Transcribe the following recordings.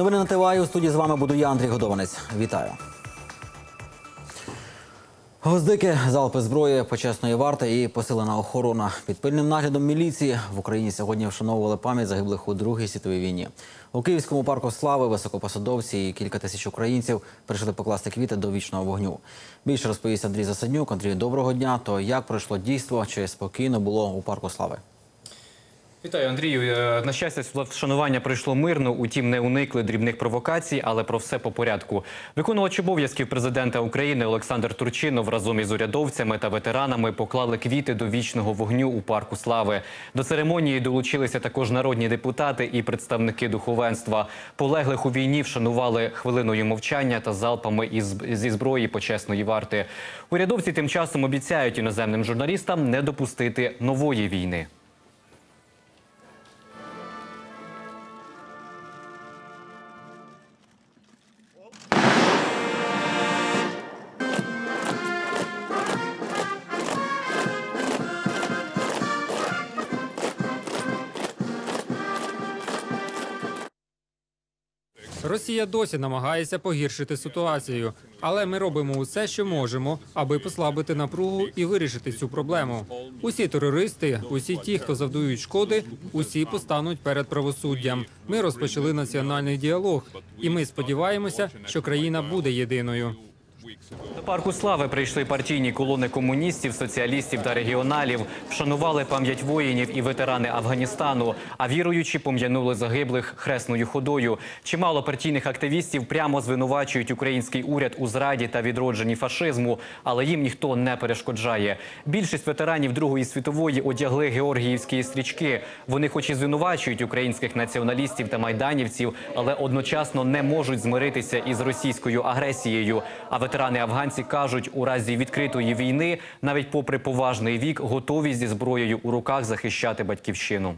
Новини на ТВА. У студії з вами буду я, Андрій Годованець. Вітаю. Гвоздики, залпи зброї, почесної варти і посилена охорона. Під пильним наглядом міліції в Україні сьогодні вшановували пам'ять загиблих у Другій світовій війні. У Київському парку слави високопосадовці і кілька тисяч українців прийшли покласти квіти до вічного вогню. Більше розповість Андрій Засаднюк. Андрій, доброго дня. То як пройшло дійство, чи спокійно було у парку слави? Вітаю, Андрію. Е, На щастя, вшанування пройшло мирно, утім не уникли дрібних провокацій, але про все по порядку. Виконувач обов'язків президента України Олександр Турчинов разом із урядовцями та ветеранами поклали квіти до вічного вогню у парку слави. До церемонії долучилися також народні депутати і представники духовенства. Полеглих у війні вшанували хвилиною мовчання та залпами із зі зброї почесної варти. Урядовці тим часом обіцяють іноземним журналістам не допустити нової війни. Росія досі намагається погіршити ситуацію, але ми робимо усе, що можемо, аби послабити напругу і вирішити цю проблему. Усі терористи, усі ті, хто завдують шкоди, усі постануть перед правосуддям. Ми розпочали національний діалог, і ми сподіваємося, що країна буде єдиною. До парку слави прийшли партійні колони комуністів, соціалістів та регіоналів, вшанували пам'ять воїнів і ветерани Афганістану. А віруючі пом'янули загиблих хресною ходою. Чимало партійних активістів прямо звинувачують український уряд у зраді та відродженні фашизму, але їм ніхто не перешкоджає. Більшість ветеранів Другої світової одягли георгіївські стрічки. Вони, хоч і звинувачують українських націоналістів та майданівців, але одночасно не можуть змиритися із російською агресією. А ветерани афганці кажуть, у разі відкритої війни, навіть попри поважний вік, готові зі зброєю у руках захищати батьківщину.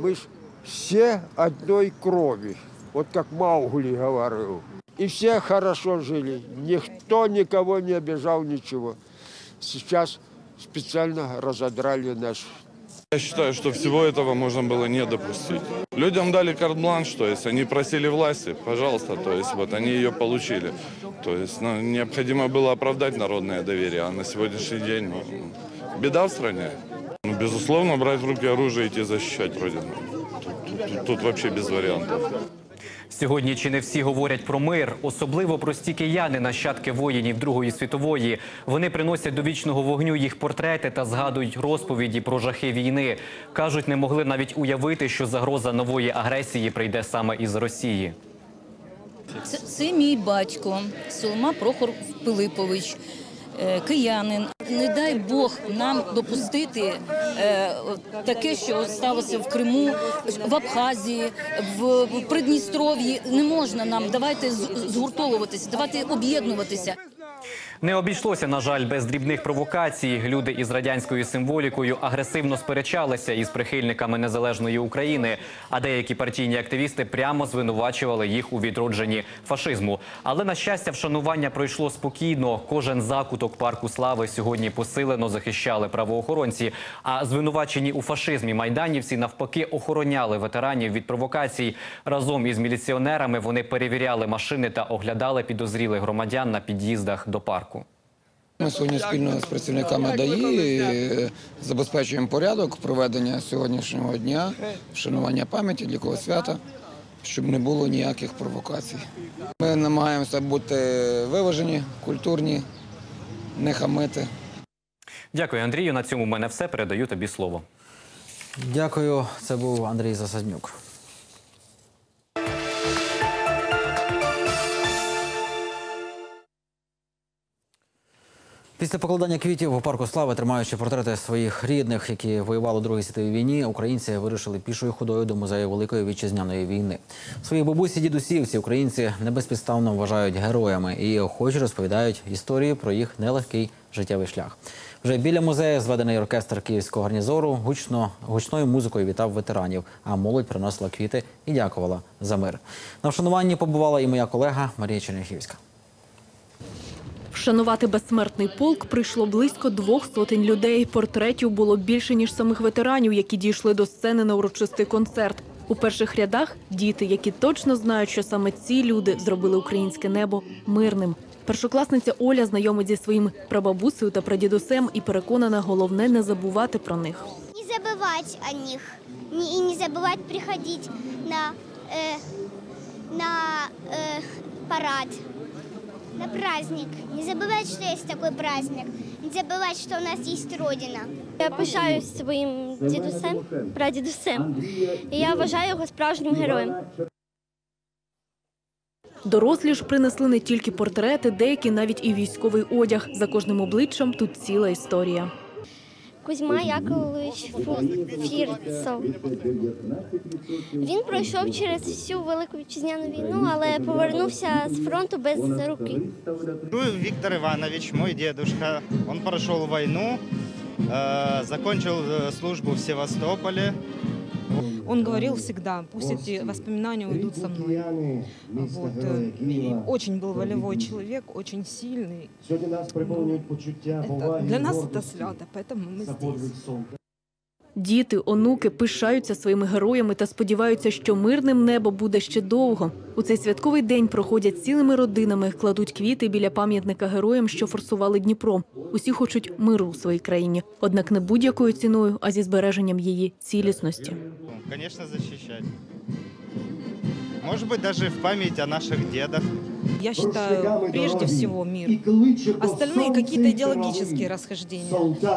Мы ж все одной крови, вот как Маугли говорил. И все хорошо жили, никто никого не обижал, ничего. Сейчас специально разодрали наш Я считаю, что всего этого можно было не допустить. Людям дали карт-бланш, то есть они просили власти, пожалуйста, то есть вот они ее получили. То есть ну, необходимо было оправдать народное доверие, а на сегодняшний день ну, беда в стране. Ну, безусловно, брать в руки оружие и идти защищать Родину. Тут, тут- тут- вообще без вариантов. Сьогодні чи не всі говорять про мир, особливо прості кияни, нащадки воїнів Другої світової. Вони приносять до вічного вогню їх портрети та згадують розповіді про жахи війни. кажуть, не могли навіть уявити, що загроза нової агресії прийде саме із Росії. Це, це мій батько, Солома Прохор Пилипович, киянин. Не дай Бог нам допустити е, таке, що сталося в Криму, в Абхазії, в Придністров'ї. Не можна нам. Давайте згуртовуватися, давайте об'єднуватися. Не обійшлося, на жаль, без дрібних провокацій. Люди із радянською символікою агресивно сперечалися із прихильниками незалежної України. А деякі партійні активісти прямо звинувачували їх у відродженні фашизму. Але на щастя, вшанування пройшло спокійно. Кожен закуток парку слави сьогодні посилено захищали правоохоронці. А звинувачені у фашизмі майданівці навпаки охороняли ветеранів від провокацій. Разом із міліціонерами вони перевіряли машини та оглядали підозрілих громадян на під'їздах до парку. Ми сьогодні спільно з працівниками ДАІ е, забезпечуємо порядок проведення сьогоднішнього дня, вшанування пам'яті для кого свята, щоб не було ніяких провокацій. Ми намагаємося бути виважені, культурні, не хамити. Дякую, Андрію. На цьому в мене все. Передаю тобі слово. Дякую. Це був Андрій Засаднюк. Після покладання квітів у парку слави, тримаючи портрети своїх рідних, які воювали у Другій світовій війні, українці вирушили пішою ходою до музею Великої вітчизняної війни. Своїх бабусі дідусів ці українці небезпідставно вважають героями і охоче розповідають історії про їх нелегкий життєвий шлях. Вже біля музею зведений оркестр київського гарнізору гучно гучною музикою вітав ветеранів, а молодь приносила квіти і дякувала за мир. На вшануванні побувала і моя колега Марія Черняхівська. Вшанувати безсмертний полк прийшло близько двох сотень людей. Портретів було більше ніж самих ветеранів, які дійшли до сцени на урочистий концерт. У перших рядах діти, які точно знають, що саме ці люди зробили українське небо мирним. Першокласниця Оля знайомить зі своїм прабабусею та прадідусем і переконана, головне не забувати про них. не забывать о них не- и не забывать приходить на, э, на э, парад, на праздник. Не забывать, что есть такой праздник. Не забывать, что у нас есть Родина. Я пишаюсь своїм дідусем, прадідусем, і я вважаю його справжнім героєм. Дорослі ж принесли не тільки портрети, деякі навіть і військовий одяг. За кожним обличчям тут ціла історія. Кузьма Яковлевич Фірцов. Він пройшов через всю Велику Вітчизняну війну, але повернувся з фронту без руки. Віктор Іванович, мой дедушка, он пройшов війну, закончив э, службу в Севастополе. Он говорил всегда, пусть эти воспоминания уйдут со мной. Вот. э, и Очень был волевой человек, очень сильный. Это- для нас это свято, поэтому мы здесь. Діти, онуки пишаються своїми героями та сподіваються, що мирним небо буде ще довго. У цей святковий день проходять цілими родинами, кладуть квіти біля пам'ятника героям, що форсували Дніпро. Усі хочуть миру у своїй країні, однак не будь-якою ціною, а зі збереженням її цілісності. Звісно, захищати. Может быть, даже в память о наших дедах. Я считаю, прежде всего мир. Остальные какие-то идеологические расхождения.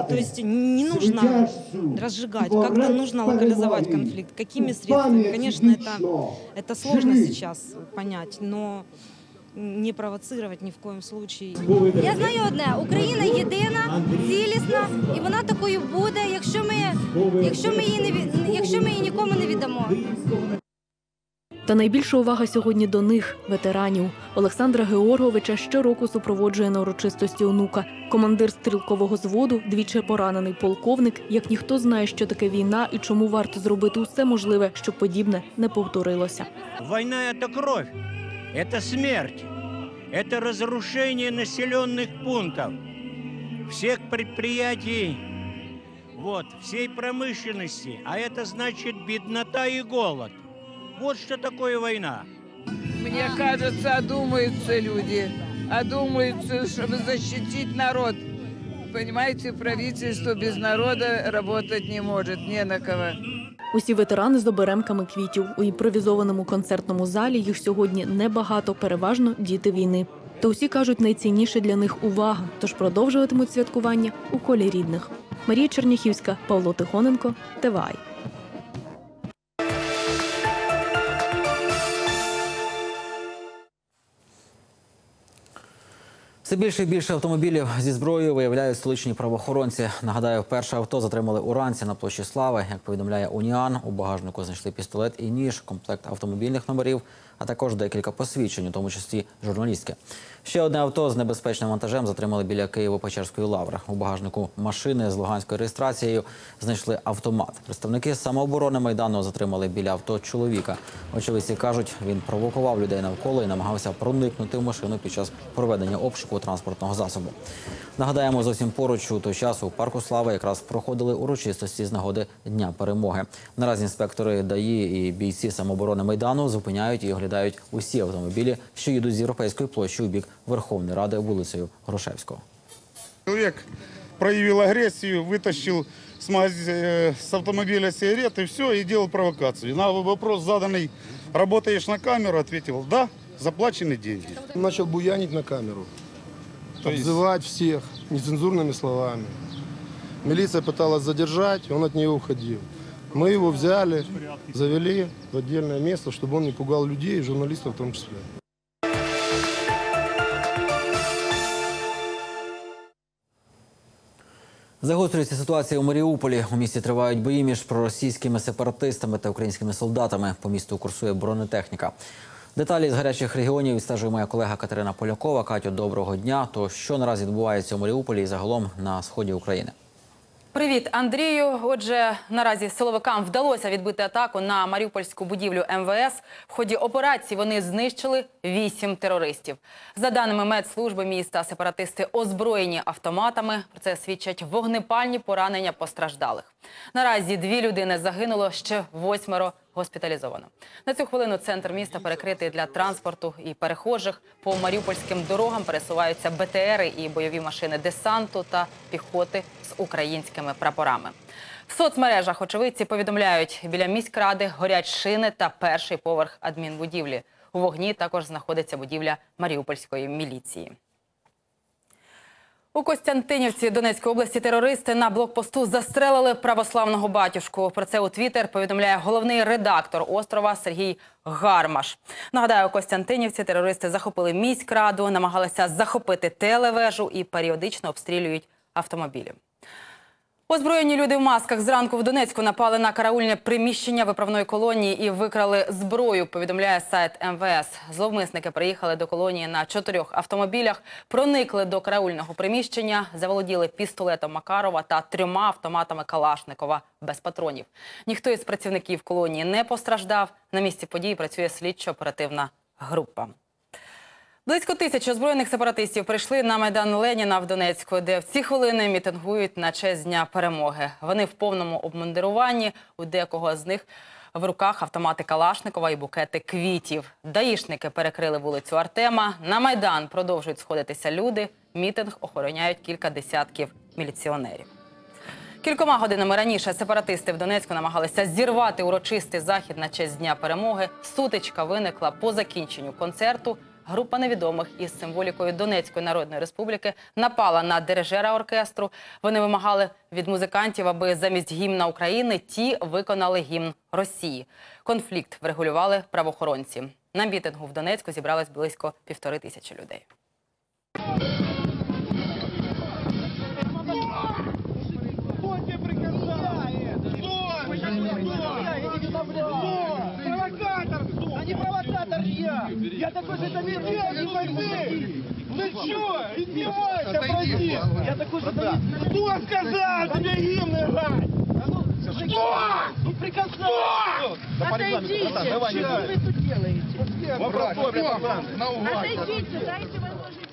То есть не нужно разжигать, как-то нужно локализовать конфликт. Какими средствами? Конечно, это, это сложно сейчас понять, но не провоцировать ни в коем случае. Я знаю одне: Україна єдина, цілісна, і вона такою буде, якщо ми, якщо ми її не від- якщо ми її нікому не віддамо. Та найбільша увага сьогодні до них, ветеранів. Олександра Георговича щороку супроводжує на урочистості онука. Командир стрілкового зводу, двічі поранений полковник, як ніхто знає, що таке війна і чому варто зробити усе можливе, щоб подібне не повторилося. Война – это кровь, это смерть, это разрушение населенных пунктов, всех предприятий, вот, всей промышленности. А это значит беднота и голод. Вот что такое война. Мне кажется, одумаются люди, одумаются, чтобы защитить народ. Понимаете, правительство без народа работать не может, не на кого. Усі ветерани з оберемками квітів у імпровізованому концертному залі. Їх сьогодні небагато, переважно діти війни. Та усі кажуть, найцінніше для них увага, тож продовжуватимуть святкування у колі рідних. Марія Черняхівська, Павло Тихоненко, ТВАЙ. Все більше і більше автомобілів зі зброєю виявляють столичні правоохоронці. Нагадаю, перше авто затримали уранці на площі Слави. Як повідомляє Уніан, у багажнику знайшли пістолет і ніж, комплект автомобільних номерів, а також декілька посвідчень, у тому числі журналістське. Ще одне авто з небезпечним вантажем затримали біля Києво-Печерської лаври. У багажнику машини з луганською реєстрацією знайшли автомат. Представники самооборони майдану затримали біля авто чоловіка. Очевидці кажуть, він провокував людей навколо і намагався проникнути в машину під час проведення обшуку транспортного засобу. Нагадаємо, зовсім поруч у той час у парку слави якраз проходили урочистості з нагоди Дня перемоги. Наразі інспектори ДАІ і бійці самооборони майдану зупиняють і оглядають усі автомобілі, що їдуть з європейської площі у бік Верховної Ради вулицею Грушевського. Человек проявил агрессию, вытащил с, магаз- э, с автомобиля сигареты, все, и делал провокацию. На вопрос заданный, работаешь на камеру, ответил, да, заплачены деньги. Начал буянить на камеру, То есть- обзывать всех нецензурными словами. Милиция пыталась задержать, он от нее уходил. Мы его взяли, завели в отдельное место, чтобы он не пугал людей, журналистов в том числе. Загострюється ситуація у Маріуполі. У місті тривають бої між проросійськими сепаратистами та українськими солдатами. По місту курсує бронетехніка. Деталі з гарячих регіонів відстежує моя колега Катерина Полякова. Катю, доброго дня. То що наразі відбувається у Маріуполі і загалом на сході України? Привіт, Андрію. Отже, наразі силовикам вдалося відбити атаку на маріупольську будівлю МВС. В ході операції вони знищили вісім терористів. За даними медслужби міста, сепаратисти озброєні автоматами. Про це свідчать вогнепальні поранення постраждалих. Наразі дві людини загинуло, ще восьмеро госпіталізовано. На цю хвилину центр міста перекритий для транспорту і перехожих. По маріупольським дорогам пересуваються БТРи і бойові машини десанту та піхоти з українськими прапорами. В соцмережах очевидці повідомляють, біля міськради горять шини та перший поверх адмінбудівлі. У вогні також знаходиться будівля Маріупольської міліції. У Костянтинівці Донецької області терористи на блокпосту застрелили православного батюшку. Про це у Твіттер повідомляє головний редактор острова Сергій Гармаш. Нагадаю, у Костянтинівці терористи захопили міськраду, намагалися захопити телевежу і періодично обстрілюють автомобілі. Озброєні люди в масках зранку в Донецьку напали на караульне приміщення виправної колонії і викрали зброю, повідомляє сайт МВС. Зловмисники приїхали до колонії на чотирьох автомобілях, проникли до караульного приміщення, заволоділи пістолетом Макарова та трьома автоматами Калашникова без патронів. Ніхто із працівників колонії не постраждав. На місці події працює слідчо-оперативна група. Близько тисячі озброєних сепаратистів прийшли на майдан Леніна в Донецьку, де в ці хвилини мітингують на честь дня перемоги. Вони в повному обмундируванні. У декого з них в руках автомати Калашникова і букети квітів. Даїшники перекрили вулицю Артема. На майдан продовжують сходитися люди. Мітинг охороняють кілька десятків міліціонерів. Кількома годинами раніше сепаратисти в Донецьку намагалися зірвати урочистий захід на честь дня перемоги. Сутичка виникла по закінченню концерту. Група невідомих із символікою Донецької Народної Республіки напала на дирижера оркестру. Вони вимагали від музикантів, аби замість гімна України ті виконали гімн Росії. Конфлікт врегулювали правоохоронці. На мітингу в Донецьку зібралось близько півтори тисячі людей. Я! Такой же это не пойди! Ты что? Издевайся, прости! Я такой же! Кто сказал тебе гимн играть? Что? Ну приказал! Отойдите! Что вы тут делаете? Отойдите, дайте возможность.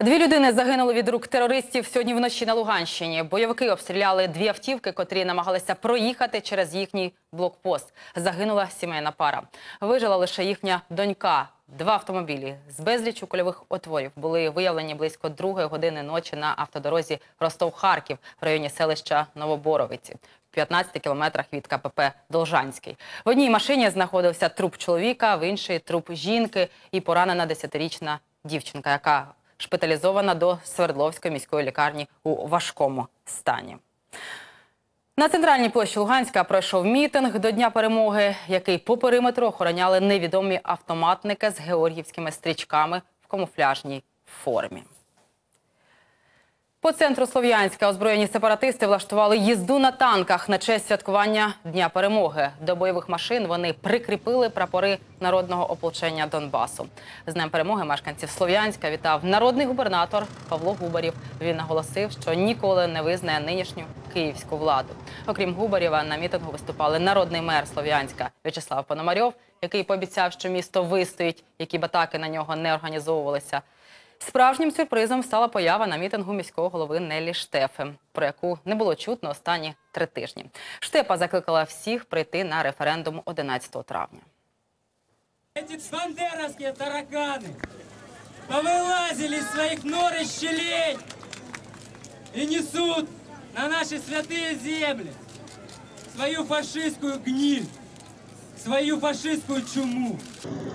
Дві людини загинули від рук терористів сьогодні вночі на Луганщині. Бойовики обстріляли дві автівки, котрі намагалися проїхати через їхній блокпост. Загинула сімейна пара. Вижила лише їхня донька. Два автомобілі з безлічу кульових отворів були виявлені близько другої години ночі на автодорозі Ростов-Харків в районі селища Новоборовиці. В 15 кілометрах від КПП Должанський. В одній машині знаходився труп чоловіка, в іншій труп жінки і поранена 10-річна дівчинка, яка шпиталізована до Свердловської міської лікарні у важкому стані. На центральній площі Луганська пройшов мітинг до Дня перемоги, який по периметру охороняли невідомі автоматники з георгівськими стрічками в камуфляжній формі. По центру Слов'янська озброєні сепаратисти влаштували їзду на танках на честь святкування Дня перемоги. До бойових машин вони прикріпили прапори народного ополчення Донбасу. З Днем перемоги мешканців Слов'янська вітав народний губернатор Павло Губарів. Він наголосив, що ніколи не визнає нинішню київську владу. Окрім Губарєва, на мітингу виступали народний мер Слов'янська В'ячеслав Пономарьов, який пообіцяв, що місто вистоїть, які б атаки на нього не організовувалися. Справжнім сюрпризом стала поява на мітингу міського голови Нелі Штефи, про яку не було чутно останні три тижні. Штепа закликала всіх прийти на референдум 11 травня. Эти бандеровские тараканы повылазили из своих нор и щелей и несут на наши святые земли свою фашистскую гниль, Свою фашистскую чуму.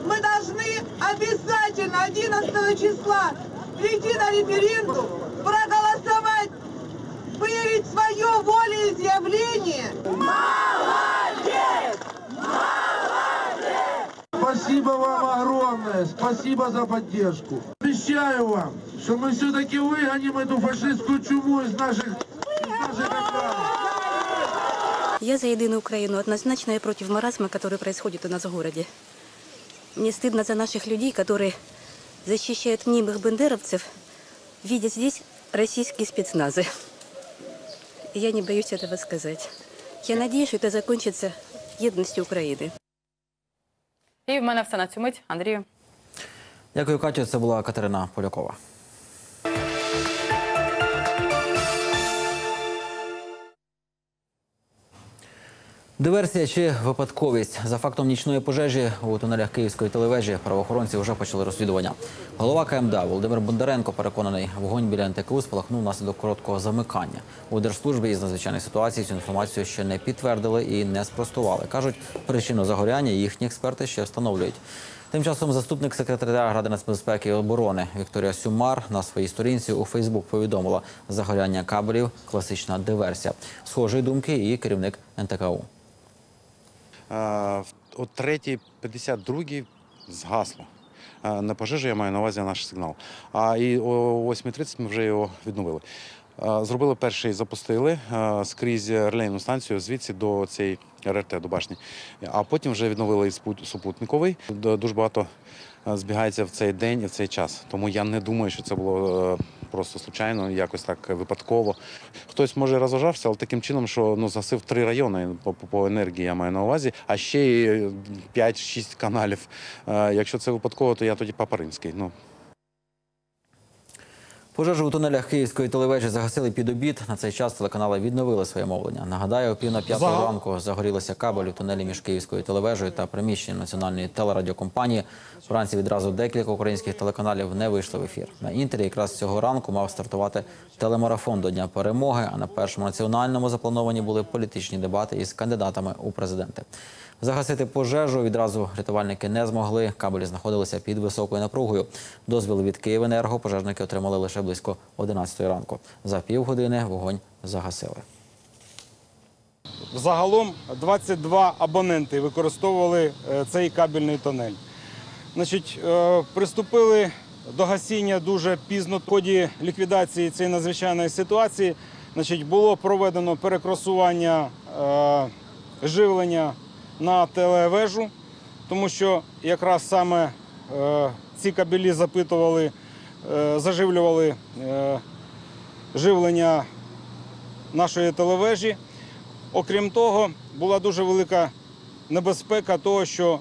Мы должны обязательно 11 числа прийти на референдум, проголосовать, выявить свое волеизъявление. Молодец! Спасибо вам огромное, спасибо за поддержку. Обещаю вам, что мы все-таки выгоним эту фашистскую чуму из наших, из наших. Я за единую Украину. Однозначно я против маразма, который происходит у нас в городе. Мне стыдно за наших людей, которые защищают мнимых бандеровцев, видя здесь российские спецназы. И я не боюсь этого сказать. Я надеюсь, что это закончится едностью Украины. І в мене все на цю мить. Андрію. Дякую, Катю. Це була Катерина Полякова. Диверсія чи випадковість за фактом нічної пожежі у тунелях Київської телевежі правоохоронці вже почали розслідування. Голова КМДА Володимир Бондаренко переконаний, вогонь біля НТКУ спалахнув внаслідок короткого замикання. У держслужбі із надзвичайних ситуацій цю інформацію ще не підтвердили і не спростували. кажуть, причину загоряння їхні експерти ще встановлюють. Тим часом заступник секретаря Ради нацбезпеки і оборони Вікторія Сюмар на своїй сторінці у Фейсбук повідомила загоряння кабелів класична диверсія. Схожої думки і керівник НТКУ. О 3.52 згасло. На пожежу я маю на увазі наш сигнал. А і о 8.30 ми вже його відновили. Зробили перший, запустили скрізь релейну станцію звідси до цієї РРТ, до башні. А потім вже відновили супутниковий. Дуже багато збігається в цей день і в цей час. Тому я не думаю, що це було е, просто случайно, якось так випадково. Хтось може розважався, але таким чином, що ну засив три райони по, по, енергії, я маю на увазі, а ще й 5-6 каналів. Е, Якщо це випадково, то я тоді папа римський. Ну Пожежу у тунелях Київської телевежі загасили під обід. На цей час телеканали відновили своє мовлення. Нагадаю, о пів на п'яту ранку загорілися кабель у тунелі між Київською телевежею та приміщенням національної телерадіокомпанії. Вранці відразу декілька українських телеканалів не вийшли в ефір. На інтері якраз цього ранку мав стартувати телемарафон до Дня перемоги. А на першому національному заплановані були політичні дебати із кандидатами у президенти. Загасити пожежу відразу рятувальники не змогли. Кабелі знаходилися під високою напругою. Дозвіл від Київенерго пожежники отримали лише близько 11 ранку. За півгодини вогонь загасили. Загалом 22 абоненти використовували е, цей кабельний тунель. Значить, е, приступили до гасіння дуже пізно. В ході ліквідації цієї надзвичайної ситуації значить, було проведено перекросування е, живлення на телевежу, тому що якраз саме е, ці кабелі запитували, е, заживлювали е, живлення нашої телевежі. Окрім того, була дуже велика небезпека того, що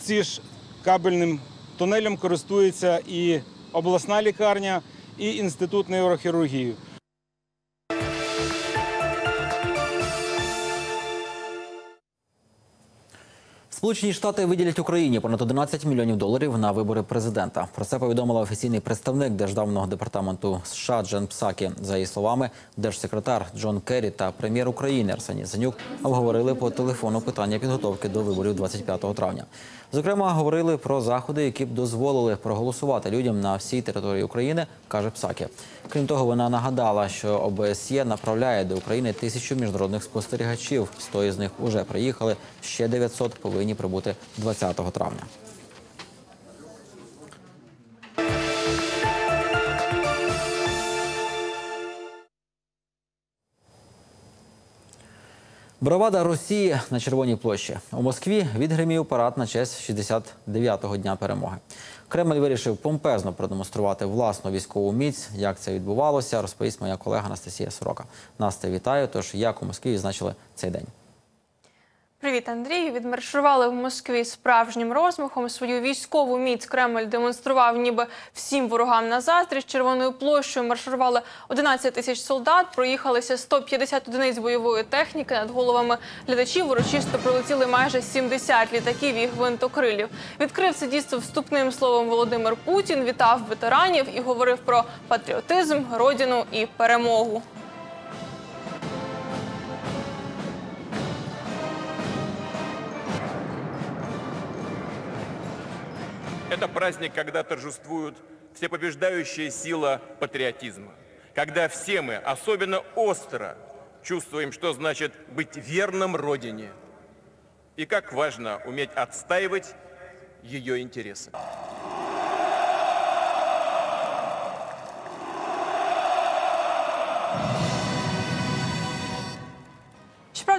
ці ж кабельним тунелем користується і обласна лікарня, і інститут нейрохірургії. Сполучені Штати виділять Україні понад 11 мільйонів доларів на вибори президента. Про це повідомила офіційний представник державного департаменту США Джен Псакі. За її словами, держсекретар Джон Керрі та прем'єр України Арсеній Занюк обговорили по телефону питання підготовки до виборів 25 травня. Зокрема, говорили про заходи, які б дозволили проголосувати людям на всій території України, каже Псакі. Крім того, вона нагадала, що ОБСЄ направляє до України тисячу міжнародних спостерігачів. Сто із них уже приїхали. Ще 900 повинні прибути 20 травня. Бравада Росії на Червоній площі. У Москві відгримів парад на честь 69-го дня перемоги. Кремль вирішив помпезно продемонструвати власну військову міць. Як це відбувалося, розповість моя колега Анастасія Сорока. Насте, вітаю. Тож як у Москві відзначили цей день? Привіт, Андрію. Відмаршували в Москві справжнім розмахом. Свою військову міць Кремль демонстрував ніби всім ворогам на заздрість. Червоною площею марширували 11 тисяч солдат. Проїхалися 150 одиниць бойової техніки. Над головами глядачів урочисто пролетіли майже 70 літаків і гвинтокрилів. Відкрив це дійство вступним словом Володимир Путін. Вітав ветеранів і говорив про патріотизм, родину і перемогу. Это праздник, когда торжествует всепобеждающая сила патриотизма. Когда все мы особенно остро чувствуем, что значит быть верным Родине. И как важно уметь отстаивать ее интересы.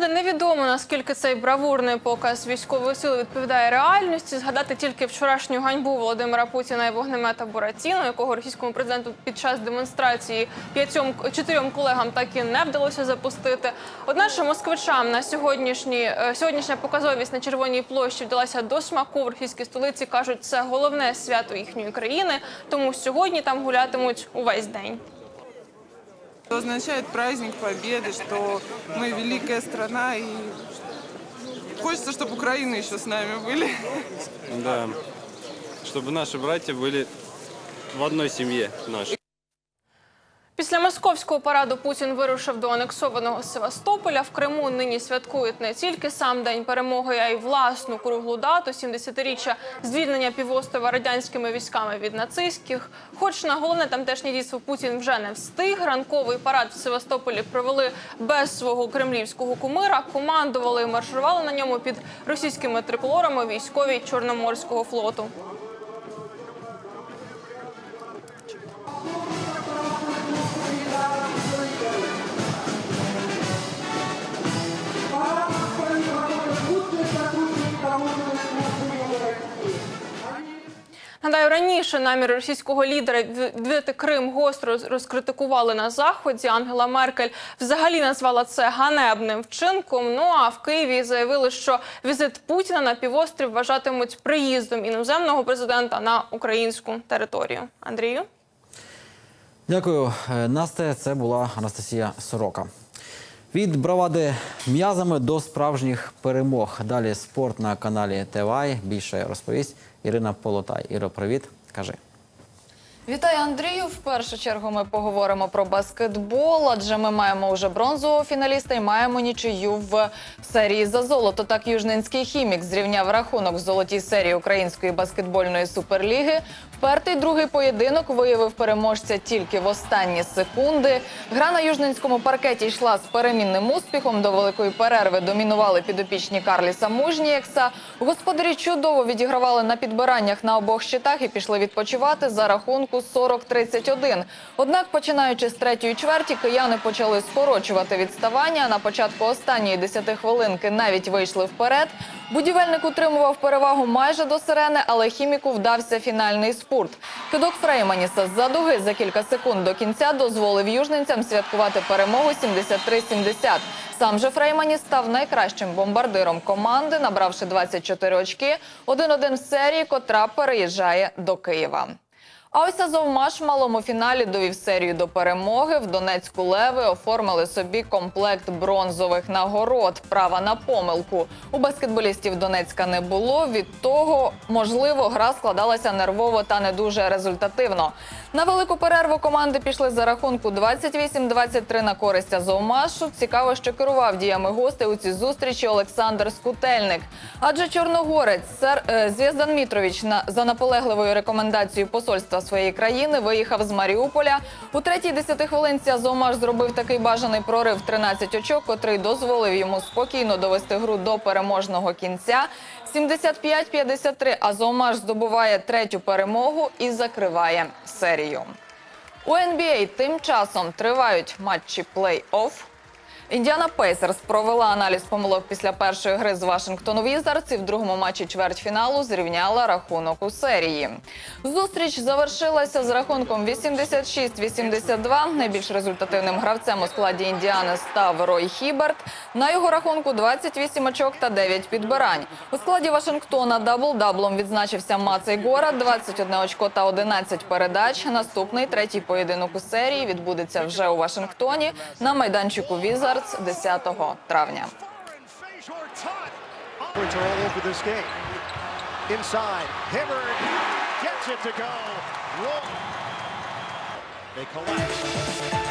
Щоправда, невідомо наскільки цей бравурний показ військової сили відповідає реальності. Згадати тільки вчорашню ганьбу Володимира Путіна і вогнемета Буратіно, якого російському президенту під час демонстрації п'ятьом чотирьом колегам так і не вдалося запустити. Однак же москвичам на сьогоднішні е, сьогоднішня показовість на червоній площі вдалася до смаку. В російській столиці кажуть, це головне свято їхньої країни. Тому сьогодні там гулятимуть увесь день. Означает праздник победы, что мы великая страна и хочется, чтобы Украина еще с нами были. Да. Чтобы наши братья были в одной семье нашей. Після московського параду Путін вирушив до анексованого Севастополя. В Криму нині святкують не тільки сам день перемоги, а й власну круглу дату 70-річчя звільнення півострова радянськими військами від нацистських. Хоч на головне тамтешнє дійство Путін вже не встиг. Ранковий парад в Севастополі провели без свого кремлівського кумира. Командували і марширували на ньому під російськими триколорами військові Чорноморського флоту. Нагадаю, раніше наміри російського лідера відвідати Крим гостро розкритикували на заході. Ангела Меркель взагалі назвала це ганебним вчинком. Ну а в Києві заявили, що візит Путіна на півострів вважатимуть приїздом іноземного президента на українську територію. Андрію. Дякую, Е, Насте. Це була Анастасія Сорока. Від бравади м'язами до справжніх перемог. Далі спорт на каналі ТВАЙ. Більше розповість Ірина Полотай. Іро, привіт. Кажи. Вітаю, Андрію. В першу чергу ми поговоримо про баскетбол, адже ми маємо вже бронзового фіналіста і маємо нічию в серії за золото. Так южненський хімік зрівняв рахунок в золотій серії української баскетбольної суперліги. Впертий другий поєдинок виявив переможця тільки в останні секунди. Гра на южненському паркеті йшла з перемінним успіхом. До великої перерви домінували підопічні Карліса Мужнієкса. Господарі чудово відігравали на підбираннях на обох щитах і пішли відпочивати за рахунку 40-31. Однак, починаючи з третьої чверті, кияни почали скорочувати відставання. На початку останньої десяти хвилинки навіть вийшли вперед. Будівельник утримував перевагу майже до сирени, але хіміку вдався фінальний спурт. Кидок Фрейманіса з-за дуги за кілька секунд до кінця дозволив южненцям святкувати перемогу 73-70. Сам же Фрейманіс став найкращим бомбардиром команди, набравши 24 очки. 1-1 в серії, котра переїжджає до Києва. А ось Азовмаш в малому фіналі довів серію до перемоги. В Донецьку леви оформили собі комплект бронзових нагород. Права на помилку у баскетболістів Донецька не було. Від того, можливо, гра складалася нервово та не дуже результативно. На велику перерву команди пішли за рахунку 28-23 на користь Азовмашу. Цікаво, що керував діями гостей у цій зустрічі Олександр Скутельник. Адже Чорногорець сер е, Звєздан Мітрович на за наполегливою рекомендацією посольства своєї країни виїхав з Маріуполя. У третій десятихвилинці Азовмаш зробив такий бажаний прорив 13 очок, котрий дозволив йому спокійно довести гру до переможного кінця. 75-53 Азовмаш здобуває третю перемогу і закриває серію. У NBA тим часом тривають матчі плей-офф. Індіана Пейсерс провела аналіз помилок після першої гри з Вашингтон Візардс і в другому матчі чвертьфіналу зрівняла рахунок у серії. Зустріч завершилася з рахунком 86-82. Найбільш результативним гравцем у складі Індіани став Рой Хіберт. На його рахунку 28 очок та 9 підбирань. У складі Вашингтона дабл-даблом відзначився Мацей Гора, 21 очко та 11 передач. Наступний третій поєдинок у серії відбудеться вже у Вашингтоні на майданчику Візардс 10 травня. They are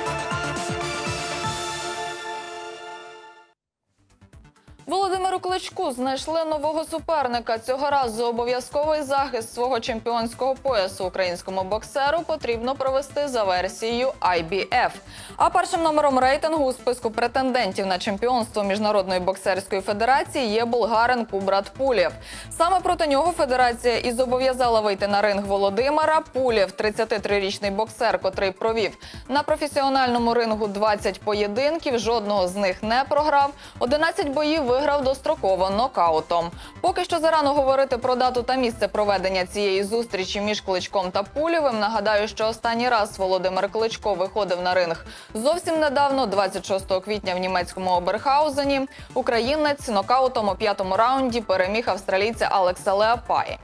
Володимиру Кличку знайшли нового суперника. Цього разу обов'язковий захист свого чемпіонського поясу українському боксеру потрібно провести за версією IBF. А першим номером рейтингу у списку претендентів на чемпіонство міжнародної боксерської федерації є булгарин Кубрат Пулєв. Саме проти нього федерація і зобов'язала вийти на ринг Володимира. Пулєв, 33-річний боксер, котрий провів на професіональному рингу 20 поєдинків. Жодного з них не програв. 11 боїв виграв достроково нокаутом. Поки що зарано говорити про дату та місце проведення цієї зустрічі між Кличком та Пулєвим. Нагадаю, що останній раз Володимир Кличко виходив на ринг зовсім недавно, 26 квітня в німецькому Оберхаузені. Українець нокаутом у п'ятому раунді переміг австралійця Алекса Леапаї.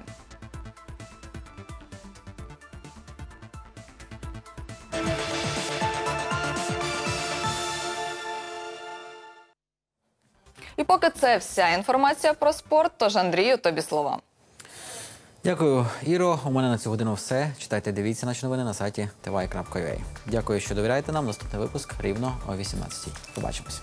Поки це вся інформація про спорт. Тож Андрію, тобі слова. Дякую, Іро. У мене на цю годину все. Читайте, дивіться наші новини на сайті tv.ua. Дякую, що довіряєте нам. Наступний випуск рівно о 18 Побачимось.